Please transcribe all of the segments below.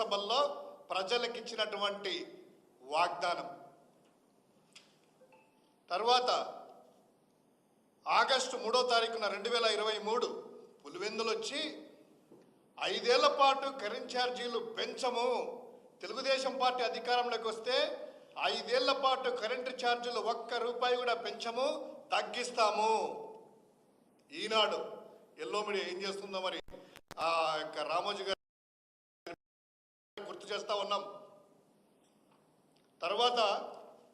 సభల్లో ప్రజలకు ఇచ్చినటువంటి వాగ్దానం. తర్వాత ఆగస్టు మూడో తారీఖున రెండు వేల ఇరవై మూడు పులివెందులు వచ్చి ఐదేళ్ళ పాటు కరెంట్ ఛార్జీలు పెంచము. తెలుగుదేశం పార్టీ అధికారంలోకి వస్తే ఐదేళ్ళ పాటు కరెంటు ఛార్జీలు ఒక్క రూపాయి కూడా పెంచము తగ్గిస్తాము. ఈనాడు ఎల్లో మీడియా ఏం చేస్తుందో మరి? ఆ యొక్క రామోజీ గారు గుర్తు చేస్తా ఉన్నాం. తర్వాత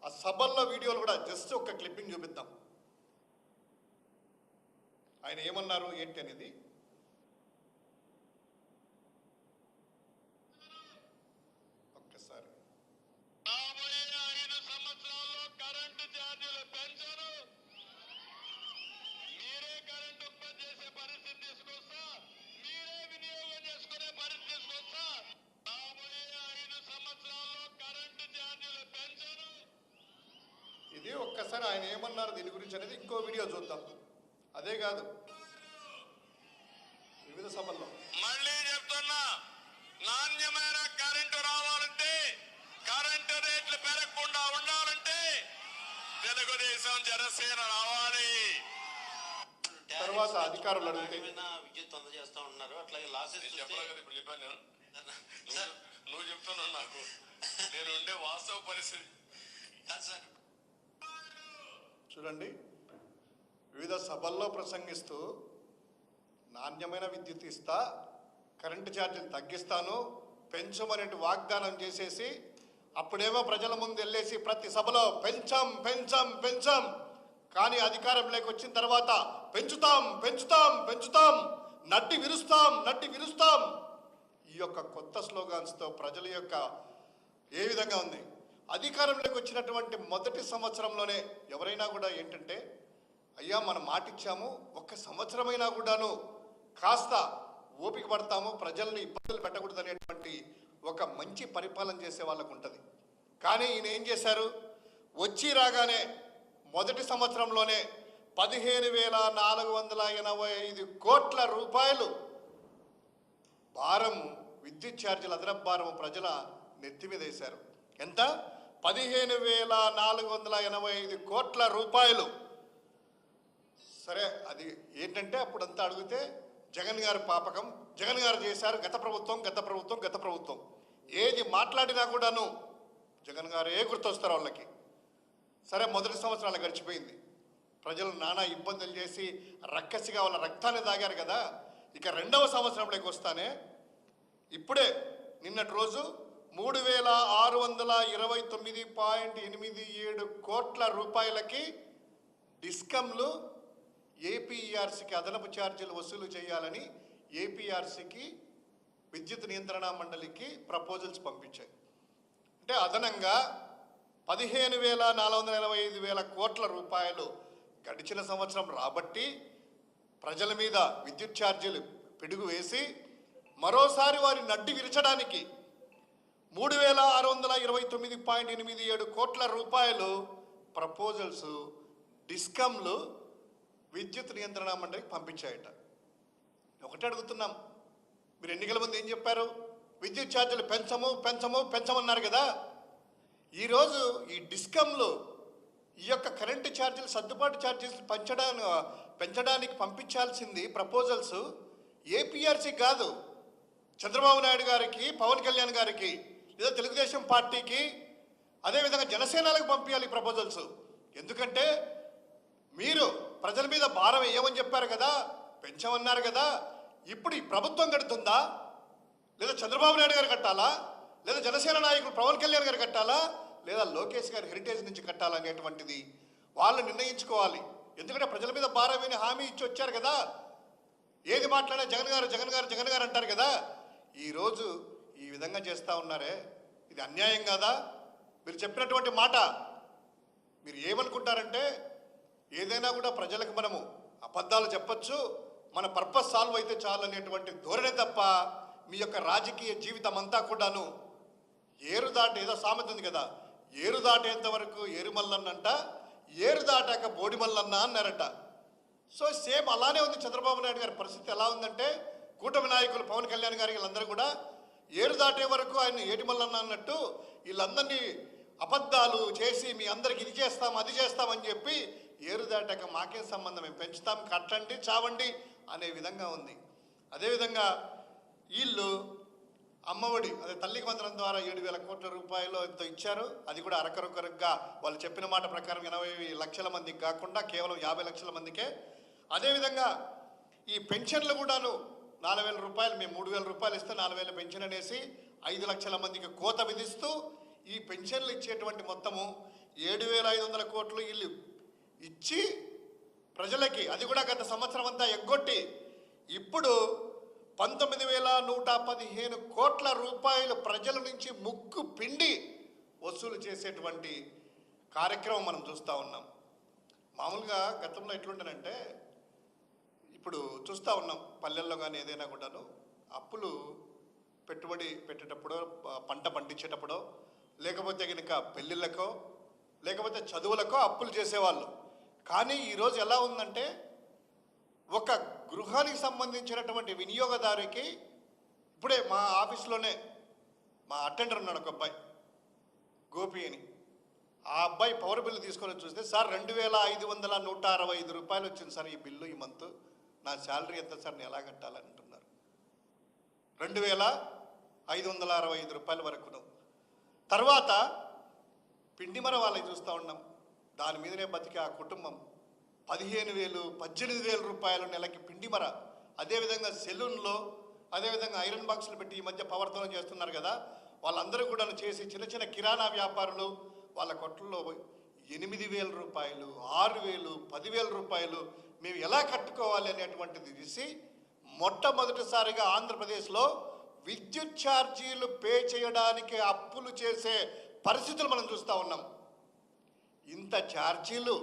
ఆ సభల్లో వీడియోలు కూడా జస్ట్ ఒక క్లిప్పింగ్ చూపిద్దాం. ఆయన ఏమన్నారు ఏంటి అనేది ఒక్కసారి రాబోయే ఐదు సంవత్సరాల్లో కరెంటు ఛార్జీలు పెంచరు మీరే కరెంటు ఉత్పత్తి చేసే పరిస్థితి తీసుకొస్తా మీరే వినియోగం చేసుకునే పరిస్థితి తీసుకొస్తా రాబోయే ఐదు సంవత్సరాల్లో కరెంటు ఛార్జీలు పెంచరు ఇది ఒక్కసారి ఆయన ఏమన్నారు దీని గురించి అనేది ఇంకో వీడియో చూద్దాం. అదే కాదు. వివిధ సభల్లో. మళ్ళీ చెప్తున్నా నాణ్యమైన కరెంటు రావాలంటే కరెంటు రేట్లు పెరగకుండా ఉండాలంటే తెలుగుదేశం జనసేన రావాలి. తర్వాత అధికారులు అడిగితే విద్యుత్ అందజేస్తా ఉన్నారు. అట్లాగే లాసెస్ కదా ఇప్పుడు చెప్పాను నువ్వు చెప్తున్నావు నాకు. నేను ఉండే వాస్తవ పరిస్థితి. సార్. చూడండి. వివిధ సభల్లో ప్రసంగిస్తూ నాణ్యమైన విద్యుత్ ఇస్తా కరెంటు ఛార్జీలు తగ్గిస్తాను పెంచమనే వాగ్దానం చేసేసి అప్పుడేమో ప్రజల ముందు వెళ్ళేసి ప్రతి సభలో పెంచం పెంచం పెంచం. కానీ అధికారంలోకి వచ్చిన తర్వాత పెంచుతాం పెంచుతాం పెంచుతాం. నడ్డి విరుస్తాం నడ్డి విరుస్తాం. ఈ యొక్క కొత్త స్లోగాన్స్తో ప్రజల యొక్క ఏ విధంగా ఉంది? అధికారంలోకి వచ్చినటువంటి మొదటి సంవత్సరంలోనే ఎవరైనా కూడా ఏంటంటే అయ్యా మనం మాటిచ్చాము ఒక్క సంవత్సరమైనా కూడాను కాస్త ఓపిక పడతాము ప్రజల్ని ఇబ్బందులు పెట్టకూడదు అనేటువంటి ఒక మంచి పరిపాలన చేసే వాళ్ళకు ఉంటుంది కానీ ఈయన ఏం చేశారు? వచ్చి రాగానే మొదటి సంవత్సరంలోనే పదిహేను వేల నాలుగు వందల ఎనభై ఐదు కోట్ల రూపాయలు భారం విద్యుత్ ఛార్జీల అదనపు భారం ప్రజల నెత్తి మీద వేశారు. ఎంత? పదిహేను వేల నాలుగు వందల ఎనభై ఐదు కోట్ల రూపాయలు. సరే అది ఏంటంటే అప్పుడంతా అడిగితే జగన్ గారి పాపకం జగన్ గారు చేశారు గత ప్రభుత్వం గత ప్రభుత్వం గత ప్రభుత్వం. ఏది మాట్లాడినా కూడాను జగన్ గారే గుర్తొస్తారు వాళ్ళకి. సరే మొదటి సంవత్సరాలు గడిచిపోయింది. ప్రజలు నానా ఇబ్బందులు చేసి రక్కసిగా వాళ్ళ రక్తాన్ని తాగారు కదా. ఇక రెండవ సంవత్సరంలోకి వస్తానే ఇప్పుడే నిన్నటి రోజు మూడు వేల ఆరు వందల ఇరవై తొమ్మిది పాయింట్ ఎనిమిది ఏడు కోట్ల రూపాయలకి డిస్కమ్లు ఏపీఆర్సీకి అదనపు ఛార్జీలు వసూలు చేయాలని ఏపీఆర్సీకి విద్యుత్ నియంత్రణ మండలికి ప్రపోజల్స్ పంపించాయి. అంటే అదనంగా పదిహేను వేల నాలుగు వందల ఎనభై ఐదు వేల కోట్ల రూపాయలు గడిచిన సంవత్సరం రాబట్టి ప్రజల మీద విద్యుత్ ఛార్జీలు పిడుగు వేసి మరోసారి వారి నడ్డి విరచడానికి మూడు వేల ఆరు వందల ఇరవై తొమ్మిది పాయింట్ ఎనిమిది ఏడు కోట్ల రూపాయలు ప్రపోజల్స్ డిస్కమ్లు విద్యుత్ నియంత్రణ మండలికి పంపించాయట. ఒకటే అడుగుతున్నాం. మీరు ఎన్నికల ముందు ఏం చెప్పారు? విద్యుత్ ఛార్జీలు పెంచము పెంచము పెంచమన్నారు కదా. ఈరోజు ఈ డిస్కమ్లు ఈ యొక్క కరెంటు ఛార్జీలు సర్దుబాటు ఛార్జీలు పెంచడానికి పెంచడానికి పంపించాల్సింది ప్రపోజల్స్ ఏపీఆర్సీ కాదు. చంద్రబాబు నాయుడు గారికి పవన్ కళ్యాణ్ గారికి ఏదో తెలుగుదేశం పార్టీకి అదేవిధంగా జనసేనలకు పంపించాలి ఈ ప్రపోజల్స్ ఎందుకంటే మీరు ప్రజల మీద భారం వేయమని చెప్పారు కదా పెంచమన్నారు కదా ఇప్పుడు ఈ ప్రభుత్వం కడుతుందా? లేదా చంద్రబాబు నాయుడు గారు కట్టాలా? లేదా జనసేన నాయకులు పవన్ కళ్యాణ్ గారు కట్టాలా? లేదా లోకేష్ గారి హెరిటేజ్ నుంచి కట్టాలనేటువంటిది వాళ్ళు నిర్ణయించుకోవాలి. ఎందుకంటే ప్రజల మీద భారం హామీ ఇచ్చి వచ్చారు కదా. ఏది మాట్లాడినా జగన్ గారు జగన్ గారు జగన్ గారు అంటారు కదా. ఈరోజు ఈ విధంగా చేస్తూ ఉన్నారే? ఇది అన్యాయం కాదా? మీరు చెప్పినటువంటి మాట. మీరు ఏమనుకుంటారంటే ఏదైనా కూడా ప్రజలకు మనము అబద్ధాలు చెప్పచ్చు మన పర్పస్ సాల్వ్ అయితే చాలు అనేటువంటి ధోరణి తప్ప మీ యొక్క రాజకీయ జీవితం అంతా కూడాను ఏరు దాటి ఏదో సామెత ఉంది కదా ఏరు దాటేంత వరకు ఏరుమల్లన్నంట ఏరు దాటాక బోడిమల్లన్న అన్నారట. సో సేమ్ అలానే ఉంది చంద్రబాబు నాయుడు గారి పరిస్థితి ఎలా ఉందంటే కూటమి నాయకులు పవన్ కళ్యాణ్ గారి వీళ్ళందరూ కూడా ఏరు దాటే వరకు ఆయన ఏటిమల్లన్న అన్నట్టు వీళ్ళందరినీ అబద్ధాలు చేసి మీ అందరికి ఇది చేస్తాం అది చేస్తామని చెప్పి ఏరు దాటాక మాకేం సంబంధం? మేము పెంచుతాం కట్టండి చావండి అనే విధంగా ఉంది. అదేవిధంగా వీళ్ళు అమ్మఒడి అదే తల్లికి వందనం ద్వారా ఏడు వేల కోట్ల రూపాయలు ఎంతో ఇచ్చారు. అది కూడా అరకరొకరుగా వాళ్ళు చెప్పిన మాట ప్రకారం ఎనభై లక్షల మందికి కాకుండా కేవలం యాభై లక్షల మందికే. అదేవిధంగా ఈ పెన్షన్లు కూడాను నాలుగు వేల రూపాయలు మేము మూడు వేల రూపాయలు ఇస్తే నాలుగు వేల పెన్షన్ అనేసి ఐదు లక్షల మందికి కోత విధిస్తూ ఈ పెన్షన్లు ఇచ్చేటువంటి మొత్తము ఏడు వేల ఐదు వందల కోట్లు ఇల్లు ఇచ్చి ప్రజలకి అది కూడా గత సంవత్సరం అంతా ఎగ్గొట్టి ఇప్పుడు పంతొమ్మిది వేల నూట పదిహేను కోట్ల రూపాయలు ప్రజల నుంచి ముక్కు పిండి వసూలు చేసేటువంటి కార్యక్రమం మనం చూస్తూ ఉన్నాం. మామూలుగా గతంలో ఎట్లుండనంటే ఇప్పుడు చూస్తూ ఉన్నాం పల్లెల్లో కానీ ఏదైనా కూడాను. అప్పులు పెట్టుబడి పెట్టేటప్పుడు పంట పండించేటప్పుడో లేకపోతే కనుక పెళ్ళిళ్ళకో లేకపోతే చదువులకో అప్పులు చేసేవాళ్ళు. కానీ ఈరోజు ఎలా ఉందంటే ఒక గృహానికి సంబంధించినటువంటి వినియోగదారుకి ఇప్పుడే మా ఆఫీస్లోనే మా అటెండర్ ఉన్నాడు ఒక అబ్బాయి గోపి అని. ఆ అబ్బాయి పవర్ బిల్లు తీసుకొని చూస్తే సార్ రెండు వేల ఐదు వందల నూట అరవై ఐదు రూపాయలు వచ్చింది సార్ ఈ బిల్లు ఈ మంత్. నా శాలరీ ఎంత సార్? నేను ఎలా కట్టాలని అంటున్నారు రెండు వేల ఐదు వందల అరవై ఐదు రూపాయల వరకును. తర్వాత పిండిమర వాళ్ళని చూస్తూ ఉన్నాం. దాని మీదనే బతికే ఆ కుటుంబం. పదిహేను వేలు పద్దెనిమిది వేల రూపాయలు నెలకి పిండిమర అదేవిధంగా సెలూన్లో అదేవిధంగా ఐరన్ బాక్సులు పెట్టి ఈ మధ్య పవర్తనం చేస్తున్నారు కదా. వాళ్ళందరూ కూడా చేసి చిన్న చిన్న కిరాణా వ్యాపారులు వాళ్ళ కొట్లలో ఎనిమిది వేల రూపాయలు ఆరు వేలు పదివేల రూపాయలు మేము ఎలా కట్టుకోవాలి అనేటువంటిది తీసి మొట్టమొదటిసారిగా ఆంధ్రప్రదేశ్లో విద్యుత్ ఛార్జీలు పే చేయడానికి అప్పులు చేసే పరిస్థితులు మనం చూస్తూ ఉన్నాం. ఇంత ఛార్జీలు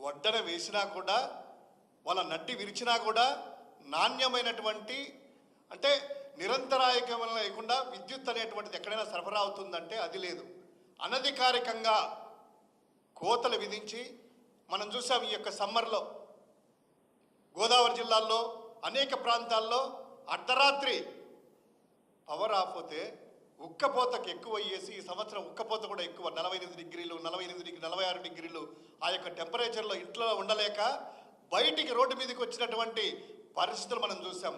వడ్డన వేసినా కూడా వాళ్ళ నడ్డి విరిచినా కూడా నాణ్యమైనటువంటి అంటే నిరంతరాయకం లేకుండా విద్యుత్ అనేటువంటిది ఎక్కడైనా సరఫరా అవుతుందంటే అది లేదు. అనధికారికంగా కోతలు విధించి మనం చూసాం ఈ యొక్క సమ్మర్లో గోదావరి జిల్లాల్లో అనేక ప్రాంతాల్లో అర్ధరాత్రి పవర్ ఆఫ్ అవుతే ఉక్కపోతకు ఎక్కువ అయ్యేసి ఈ సంవత్సరం ఉక్కపోత కూడా ఎక్కువ. నలభై ఎనిమిది డిగ్రీలు నలభై ఎనిమిది డిగ్రీ నలభై ఆరు డిగ్రీలు ఆ యొక్క టెంపరేచర్లో ఇంట్లో ఉండలేక బయటికి రోడ్డు మీదకి వచ్చినటువంటి పరిస్థితులు మనం చూసాం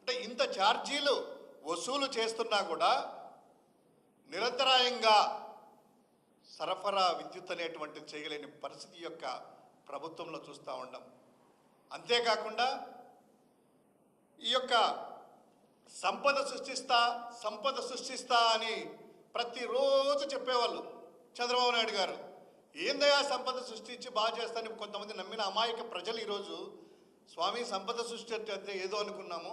అంటే ఇంత ఛార్జీలు వసూలు చేస్తున్నా కూడా నిరంతరాయంగా సరఫరా విద్యుత్ అనేటువంటిది చేయలేని పరిస్థితి యొక్క ప్రభుత్వంలో చూస్తూ ఉన్నాం అంతేకాకుండా ఈ యొక్క సంపద సృష్టిస్తా సంపద సృష్టిస్తా అని ప్రతిరోజు చెప్పేవాళ్ళు చంద్రబాబు నాయుడు గారు. ఏందయ్యా సంపద సృష్టించి బాగా చేస్తానని కొంతమంది నమ్మిన అమాయక ప్రజలు ఈరోజు స్వామి సంపద సృష్టి అంటే ఏదో అనుకున్నాము.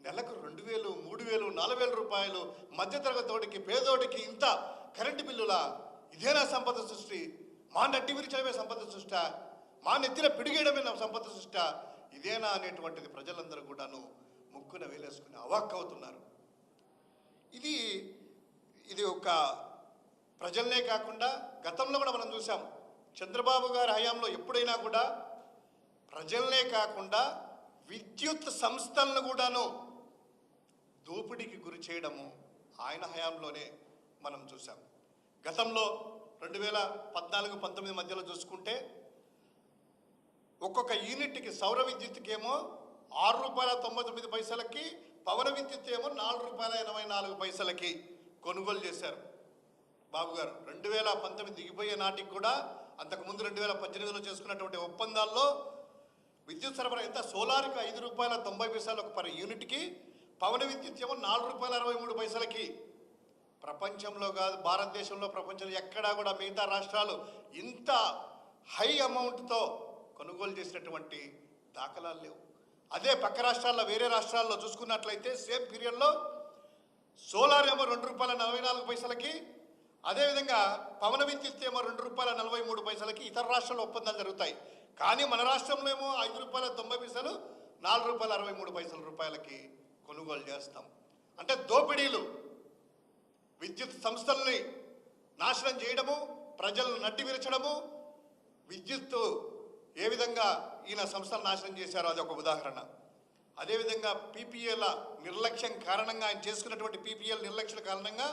నెలకు రెండు వేలు మూడు వేలు నాలుగు వేల రూపాయలు మధ్యతరగతోడికి పేదోడికి ఇంత కరెంటు బిల్లులా? ఇదేనా సంపద సృష్టి? మా నట్టి విరిచడమే సంపద సృష్టి? మా నెత్తిన పిడిగేయడమే నా సంపద సృష్ట. ఇదేనా అనేటువంటిది ప్రజలందరూ కూడాను ముక్కున వేలేసుకుని అవాక్ అవుతున్నారు. ఇది ఇది ఒక ప్రజలనే కాకుండా గతంలో కూడా మనం చూసాం చంద్రబాబు గారి హయాంలో ఎప్పుడైనా కూడా ప్రజలనే కాకుండా విద్యుత్ సంస్థలను కూడాను దోపిడీకి గురి చేయడము ఆయన హయాంలోనే మనం చూసాం గతంలో రెండు వేల పద్నాలుగు పంతొమ్మిది మధ్యలో చూసుకుంటే ఒక్కొక్క యూనిట్కి సౌర విద్యుత్కి ఏమో ఆరు రూపాయల తొంభై తొమ్మిది పైసలకి పవన విద్యుత్ ఏమో నాలుగు రూపాయల ఎనభై నాలుగు పైసలకి కొనుగోలు చేశారు. బాబు గారు రెండు వేల పంతొమ్మిది దిగిపోయే నాటికి కూడా అంతకుముందు రెండు వేల పద్దెనిమిదిలో చేసుకున్నటువంటి ఒప్పందాల్లో విద్యుత్ సరఫరా ఎంత? సోలార్కి ఐదు రూపాయల తొంభై పైసలకు పర్ యూనిట్కి పవన విద్యుత్ ఏమో నాలుగు రూపాయల అరవై మూడు పైసలకి. ప్రపంచంలో కాదు భారతదేశంలో ప్రపంచంలో ఎక్కడా కూడా మిగతా రాష్ట్రాలు ఇంత హై అమౌంట్తో కొనుగోలు చేసినటువంటి దాఖలాలు లేవు. అదే పక్క రాష్ట్రాల్లో వేరే రాష్ట్రాల్లో చూసుకున్నట్లయితే సేమ్ పీరియడ్లో సోలార్ ఏమో రెండు రూపాయల నలభై నాలుగు పైసలకి అదేవిధంగా పవన విద్యుత్ ఏమో రెండు రూపాయల నలభై మూడు పైసలకి ఇతర రాష్ట్రాల్లో ఒప్పందాలు జరుగుతాయి. కానీ మన రాష్ట్రంలో ఏమో ఐదు రూపాయల తొంభై పైసలు నాలుగు రూపాయల అరవై మూడు పైసల రూపాయలకి కొనుగోలు చేస్తాం. అంటే దోపిడీలు విద్యుత్ సంస్థల్ని నాశనం చేయడము ప్రజలను నట్టి విరచడము విద్యుత్తు ఏ విధంగా ఈయన సంస్థలు నాశనం చేశారో అది ఒక ఉదాహరణ. అదేవిధంగా పీపీఎల నిర్లక్ష్యం కారణంగా ఆయన చేసుకున్నటువంటి పీపీఎల్ నిర్లక్ష్యం కారణంగా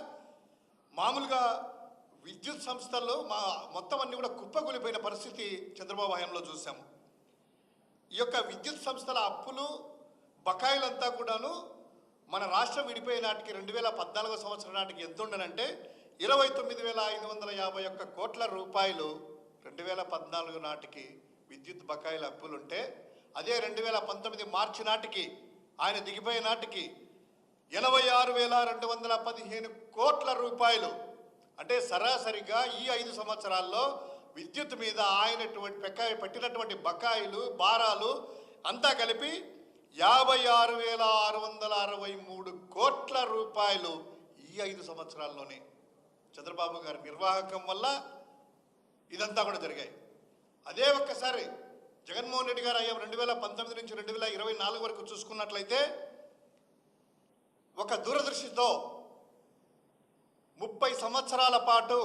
మామూలుగా విద్యుత్ సంస్థల్లో మా మొత్తం అన్ని కూడా కుప్పకూలిపోయిన పరిస్థితి చంద్రబాబు హయాంలో చూసాము. ఈ యొక్క విద్యుత్ సంస్థల అప్పులు బకాయిలంతా కూడాను మన రాష్ట్రం విడిపోయే నాటికి రెండు వేల పద్నాలుగో సంవత్సరం నాటికి ఎంత ఉండనంటే ఇరవై తొమ్మిది వేల ఐదు వందల యాభై ఒక్క కోట్ల రూపాయలు రెండు వేల పద్నాలుగు నాటికి విద్యుత్ బకాయిల అప్పులుంటే అదే రెండు వేల పంతొమ్మిది మార్చి నాటికి ఆయన దిగిపోయే నాటికి ఎనభై ఆరు వేల రెండు వందల పదిహేను కోట్ల రూపాయలు. అంటే సరాసరిగా ఈ ఐదు సంవత్సరాల్లో విద్యుత్ మీద ఆయనటువంటి పెక్కాయి పెట్టినటువంటి బకాయిలు భారాలు అంతా కలిపి యాభై ఆరు వేల ఆరు వందల అరవై మూడు కోట్ల రూపాయలు ఈ ఐదు సంవత్సరాల్లోనే. చంద్రబాబు గారి నిర్వాహకం వల్ల ఇదంతా కూడా జరిగాయి. అదే ఒక్కసారి జగన్మోహన్ రెడ్డి గారు అయ్యా రెండు వేల పంతొమ్మిది నుంచి రెండు వేల ఇరవై నాలుగు వరకు చూసుకున్నట్లయితే ఒక దూరదృష్టితో ముప్పై సంవత్సరాల పాటు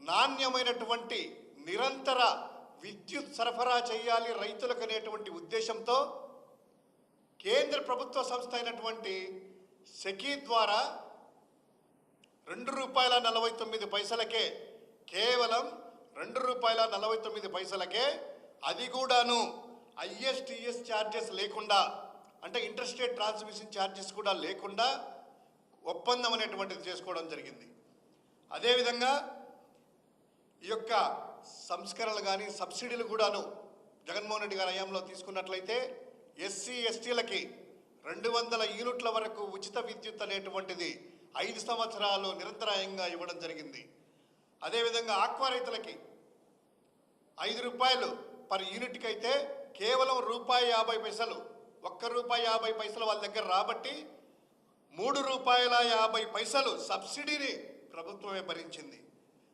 నాణ్యమైనటువంటి నిరంతర విద్యుత్ సరఫరా చేయాలి రైతులకు అనేటువంటి ఉద్దేశంతో కేంద్ర ప్రభుత్వ సంస్థ అయినటువంటి సెకీ ద్వారా రెండు రూపాయల నలభై తొమ్మిది పైసలకే కేవలం రెండు రూపాయల నలభై తొమ్మిది పైసలకే అది కూడాను ఐఎస్టిఎస్ ఛార్జెస్ లేకుండా అంటే ఇంటర్స్టేట్ ట్రాన్స్మిషన్ ఛార్జెస్ కూడా లేకుండా ఒప్పందం అనేటువంటిది చేసుకోవడం జరిగింది. అదేవిధంగా ఈ యొక్క సంస్కరణలు కానీ సబ్సిడీలు కూడాను జగన్మోహన్ రెడ్డి గారి హయాంలో తీసుకున్నట్లయితే ఎస్సీ ఎస్టీలకి రెండు వందల యూనిట్ల వరకు ఉచిత విద్యుత్ అనేటువంటిది ఐదు సంవత్సరాలు నిరంతరాయంగా ఇవ్వడం జరిగింది. అదేవిధంగా ఆక్వా రైతులకి ఐదు రూపాయలు పర్ యూనిట్కి అయితే కేవలం రూపాయి యాభై పైసలు ఒక్క రూపాయి యాభై పైసలు వాళ్ళ దగ్గర రాబట్టి మూడు రూపాయల యాభై పైసలు సబ్సిడీని ప్రభుత్వమే భరించింది.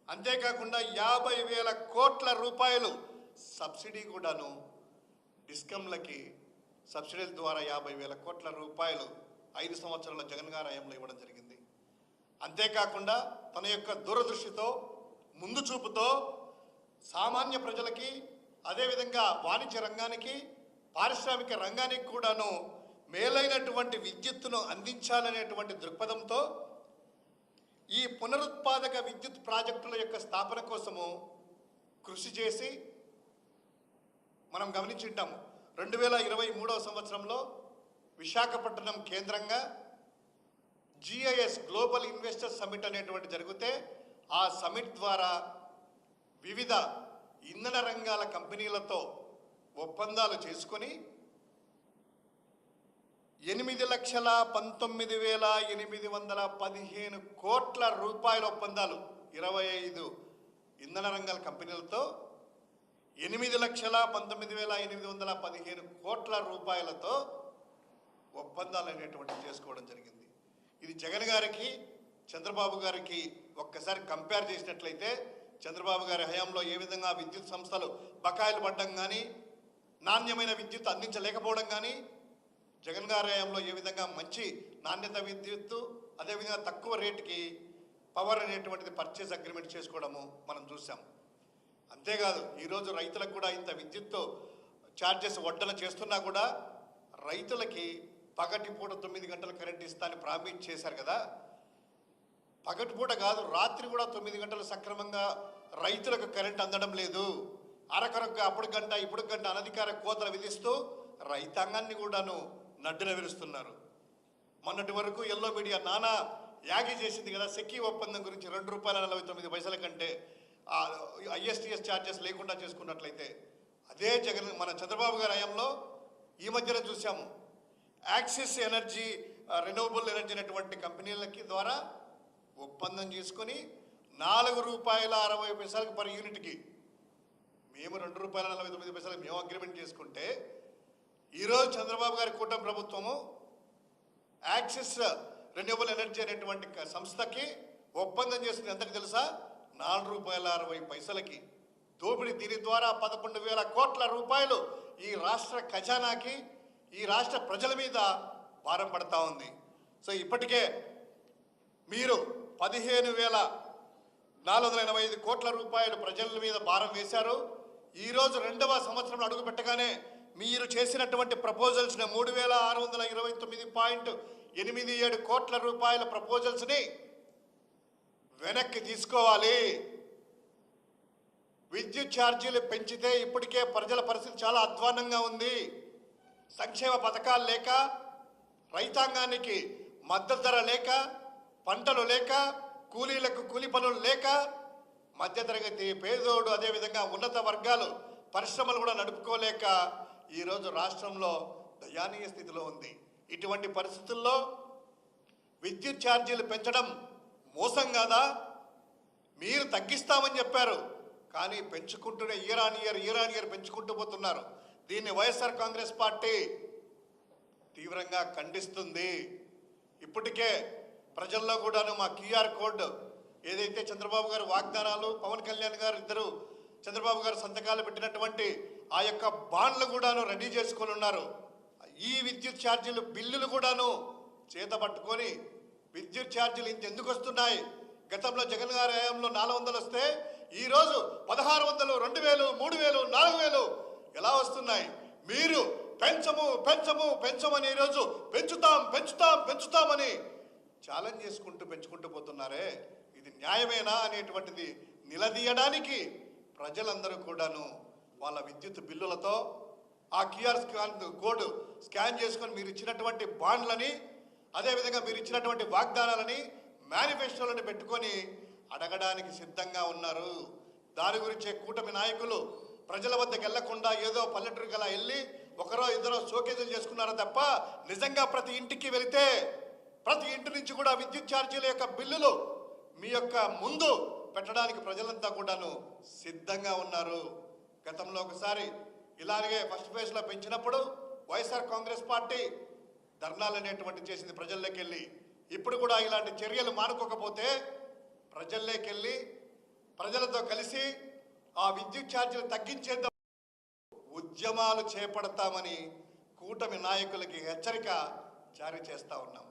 అంతేకాకుండా యాభై వేల కోట్ల రూపాయలు సబ్సిడీ కూడాను డిస్కంలకి సబ్సిడీల ద్వారా యాభై వేల కోట్ల రూపాయలు ఐదు సంవత్సరాల జగన్ గారు హయాంలో ఇవ్వడం జరిగింది. అంతేకాకుండా తన యొక్క దూరదృష్టితో ముందు చూపుతో సామాన్య ప్రజలకి అదేవిధంగా వాణిజ్య రంగానికి పారిశ్రామిక రంగానికి కూడాను మేలైనటువంటి విద్యుత్తును అందించాలనేటువంటి దృక్పథంతో ఈ పునరుత్పాదక విద్యుత్ ప్రాజెక్టుల యొక్క స్థాపన కోసము కృషి చేసి మనం గమనించుంటాము. రెండు వేల ఇరవై మూడవ సంవత్సరంలో విశాఖపట్నం కేంద్రంగా జిఐఎస్ గ్లోబల్ ఇన్వెస్టర్ సమిట్ అనేటువంటి జరిగితే ఆ సమిట్ ద్వారా వివిధ ఇంధన రంగాల కంపెనీలతో ఒప్పందాలు చేసుకొని ఎనిమిది లక్షల పంతొమ్మిది వేల ఎనిమిది వందల పదిహేను కోట్ల రూపాయల ఒప్పందాలు ఇరవై ఐదు ఇంధన రంగాల కంపెనీలతో ఎనిమిది లక్షల పంతొమ్మిది వేల ఎనిమిది వందల పదిహేను కోట్ల రూపాయలతో ఒప్పందాలు అనేటువంటివి చేసుకోవడం జరిగింది. ఇది జగన్ గారికి చంద్రబాబు గారికి ఒక్కసారి కంపేర్ చేసినట్లయితే చంద్రబాబు గారి హయాంలో ఏ విధంగా విద్యుత్ సంస్థలు బకాయిలు పడడం కానీ నాణ్యమైన విద్యుత్ అందించలేకపోవడం కానీ జగన్ గారి హయాంలో ఏ విధంగా మంచి నాణ్యత విద్యుత్తు అదేవిధంగా తక్కువ రేటుకి పవర్ అనేటువంటిది పర్చేస్ అగ్రిమెంట్ చేసుకోవడము మనం చూసాం అంతేకాదు ఈరోజు రైతులకు కూడా ఇంత విద్యుత్తో ఛార్జెస్ వడ్డన చేస్తున్నా కూడా రైతులకి పగటిపూట తొమ్మిది గంటల కరెంట్ ఇస్తా అని ప్రామిస్ చేశారు కదా పగటిపూట కాదు రాత్రి కూడా తొమ్మిది గంటలు సక్రమంగా రైతులకు కరెంట్ అందడం లేదు. అరకొరక అప్పుడు గంట ఇప్పుడు గంట అనధికార కోతలు విధిస్తూ రైతాంగాన్ని కూడాను నడ్డున విరుస్తున్నారు మొన్నటి వరకు ఎల్లో మీడియా నానా యాగి చేసింది కదా సెక్కీ ఒప్పందం గురించి రెండు రూపాయల నలభై తొమ్మిది పైసల కంటే ఐఎస్టీఎస్ ఛార్జెస్ లేకుండా చేసుకున్నట్లయితే అదే జగన్ మన చంద్రబాబు గారి హయాంలో ఈ మధ్యన చూసాము యాక్సిస్ ఎనర్జీ రెన్యూవబుల్ ఎనర్జీ అనేటువంటి కంపెనీలకి ద్వారా ఒప్పందం చేసుకొని నాలుగు రూపాయల అరవై పైసలకు పర్ యూనిట్కి మేము రెండు రూపాయల నలభై తొమ్మిది పైసలకు మేము అగ్రిమెంట్ చేసుకుంటే ఈరోజు చంద్రబాబు గారి కూటమి ప్రభుత్వము యాక్సిస్ రెన్యూబుల్ ఎనర్జీ అనేటువంటి సంస్థకి ఒప్పందం చేసింది ఎంతకు తెలుసా? నాలుగు రూపాయల అరవై పైసలకి. దోపిడీ దీని ద్వారా పదకొండు వేల కోట్ల రూపాయలు ఈ రాష్ట్ర ఖజానాకి ఈ రాష్ట్ర ప్రజల మీద భారం పడతా ఉంది. సో ఇప్పటికే మీరు పదిహేను వేల నాలుగు వందల ఎనభై ఐదు కోట్ల రూపాయలు ప్రజల మీద భారం వేశారు. ఈరోజు రెండవ సంవత్సరంలో అడుగు పెట్టగానే మీరు చేసినటువంటి ప్రపోజల్స్ని మూడు వేల ఆరు వందల ఇరవై తొమ్మిది పాయింట్ ఎనిమిది ఏడు కోట్ల రూపాయల ప్రపోజల్స్ని వెనక్కి తీసుకోవాలి. విద్యుత్ ఛార్జీలు పెంచితే ఇప్పటికే ప్రజల పరిస్థితి చాలా అధ్వానంగా ఉంది. సంక్షేమ పథకాలు లేక రైతాంగానికి మద్దతు ధర లేక పంటలు లేక కూలీలకు కూలి పనులు లేక మధ్యతరగతి పేదోడు అదేవిధంగా ఉన్నత వర్గాలు పరిశ్రమలు కూడా నడుపుకోలేక ఈరోజు రాష్ట్రంలో దయానీయ స్థితిలో ఉంది. ఇటువంటి పరిస్థితుల్లో విద్యుత్ ఛార్జీలు పెంచడం మోసం కాదా? మీరు తగ్గిస్తామని చెప్పారు. కానీ పెంచుకుంటూనే year on year year on year పెంచుకుంటూ పోతున్నారు. దీన్ని వైఎస్ఆర్ కాంగ్రెస్ పార్టీ తీవ్రంగా ఖండిస్తుంది. ఇప్పటికే ప్రజల్లో కూడాను మా క్యూఆర్ కోడ్ ఏదైతే చంద్రబాబు గారు వాగ్దానాలు పవన్ కళ్యాణ్ గారు ఇద్దరు చంద్రబాబు గారు సంతకాలు పెట్టినటువంటి ఆ యొక్క బాండ్లు కూడాను రెడీ చేసుకొని ఉన్నారు. ఈ విద్యుత్ ఛార్జీలు బిల్లులు కూడాను చేత పట్టుకొని విద్యుత్ ఛార్జీలు ఇంత ఎందుకు వస్తున్నాయి? గతంలో జగన్ గారి హయాంలో నాలుగు వందలు వస్తే ఈరోజు పదహారు వందలు రెండు వేలు మూడు వేలు నాలుగు వేలు ఎలా వస్తున్నాయి? మీరు పెంచము పెంచము పెంచమని ఈరోజు పెంచుతాం పెంచుతాం పెంచుతామని ఛాలెంజ్ చేసుకుంటూ పెంచుకుంటూ పోతున్నారే. ఇది న్యాయమేనా అనేటువంటిది నిలదీయడానికి ప్రజలందరూ కూడాను వాళ్ళ విద్యుత్ బిల్లులతో ఆ క్యూఆర్ స్కాన్ కోడ్ స్కాన్ చేసుకొని మీరు ఇచ్చినటువంటి బాండ్లని అదేవిధంగా మీరు ఇచ్చినటువంటి వాగ్దానాలని మేనిఫెస్టోలను పెట్టుకొని అడగడానికి సిద్ధంగా ఉన్నారు. దాని గురించే కూటమి నాయకులు ప్రజల వద్దకు వెళ్ళకుండా ఏదో పల్లెటూరుకి అలా వెళ్ళి ఒకరో ఇద్దరో షోకేజీలు చేసుకున్నారో తప్ప నిజంగా ప్రతి ఇంటికి వెళితే ప్రతి ఇంటి నుంచి కూడా విద్యుత్ ఛార్జీల యొక్క బిల్లులు మీ యొక్క ముందు పెట్టడానికి ప్రజలంతా కూడాను సిద్ధంగా ఉన్నారు. గతంలో ఒకసారి ఇలాగే ఫస్ట్ ఫేజ్లో పెంచినప్పుడు వైఎస్ఆర్ కాంగ్రెస్ పార్టీ ధర్నాలు అనేటువంటి చేసింది ప్రజల్లోకి వెళ్ళి. ఇప్పుడు కూడా ఇలాంటి చర్యలు మానుకోకపోతే ప్రజల్లోకి వెళ్ళి ప్రజలతో కలిసి ఆ విద్యుత్ ఛార్జీలు తగ్గించేందుకు ఉద్యమాలు చేపడతామని కూటమి నాయకులకి హెచ్చరిక జారీ చేస్తా ఉన్నాం.